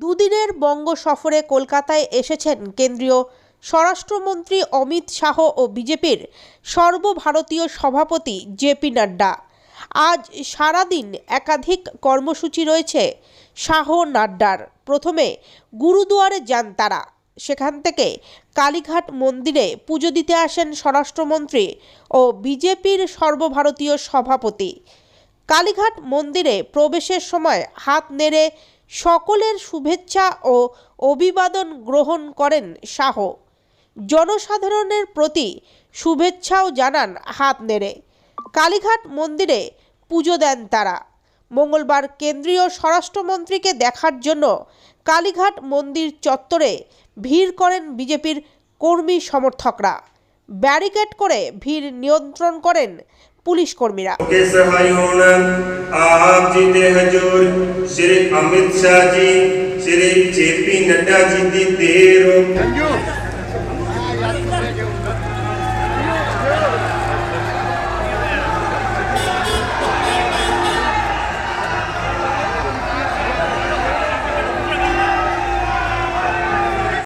দুদিনের বঙ্গ সফরে কলকাতায় এসেছেন কেন্দ্রীয় স্বরাষ্ট্রমন্ত্রী অমিত শাহ ও বিজেপির সর্বভারতীয় সভাপতি জেপি নাড্ডা। আজ সারাদিন একাধিক কর্মসূচি রয়েছে শাহ নাড্ডার। প্রথমে গুরুদুয়ারে যান তারা। সেখান থেকে কালীঘাট মন্দিরে পুজো দিতে আসেন স্বরাষ্ট্রমন্ত্রী ও বিজেপির সর্বভারতীয় সভাপতি। কালীঘাট মন্দিরে প্রবেশের সময় হাত নেড়ে সকলের শুভেচ্ছা ও অভিবাদন গ্রহণ করেন শাহ। জনসাধারণের প্রতি শুভেচ্ছাও জানান হাত নেড়ে। কালীঘাট মন্দিরে পুজো দেন তারা। মঙ্গলবার কেন্দ্রীয় স্বরাষ্ট্রমন্ত্রীকে দেখার জন্য কালীঘাট মন্দির চত্বরে ভিড় করেন বিজেপির কর্মী সমর্থকরা। ব্যারিকেড করে ভিড় নিয়ন্ত্রণ করেন পুলিশ কর্মীরা শ্রী অমিত শাহ জি শ্রী জে পি নড্ডা জি দি দেহ